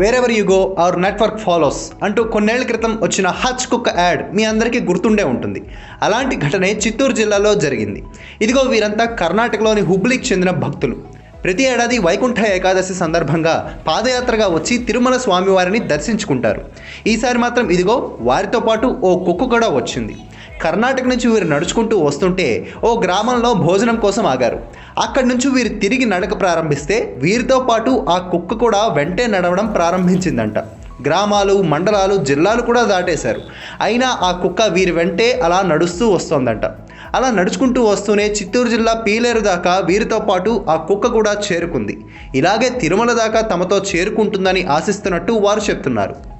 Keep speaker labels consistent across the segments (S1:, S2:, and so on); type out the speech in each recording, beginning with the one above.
S1: Wherever you go our network follows అంటూ కొన్నేళ్ళ క్రితం వచ్చిన హచ్ కుక్క యాడ్ మీ అందరికీ గుర్తుండే ఉంటుంది. అలాంటి ఘటనే చిత్తూరు జిల్లాలో జరిగింది. ఇదిగో వీరంతా కర్ణాటకలోని హుబ్లీకి చెందిన భక్తులు. ప్రతి ఏడాది వైకుంఠ ఏకాదశి సందర్భంగా పాదయాత్రగా వచ్చి తిరుమల స్వామివారిని దర్శించుకుంటారు. ఈసారి మాత్రం ఇదిగో వారితో పాటు ఓ కుక్క కూడా వచ్చింది. కర్ణాటక నుంచి వీరు నడుచుకుంటూ వస్తుంటే ఓ గ్రామంలో భోజనం కోసం ఆగారు. అక్కడి నుంచి వీరు తిరిగి నడక ప్రారంభిస్తే వీరితో పాటు ఆ కుక్క కూడా వెంటే నడవడం ప్రారంభించిందంట. గ్రామాలు మండలాలు జిల్లాలు కూడా దాటేశారు. అయినా ఆ కుక్క వీరి వెంటే అలా నడుస్తూ వస్తోందంట. అలా నడుచుకుంటూ వస్తూనే చిత్తూరు జిల్లా పీలేరు దాకా వీరితో పాటు ఆ కుక్క కూడా చేరుకుంది. ఇలాగే తిరుమల దాకా తమతో చేరుకుంటుందని ఆశిస్తున్నట్టు వారు చెప్తున్నారు.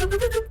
S2: Thank you.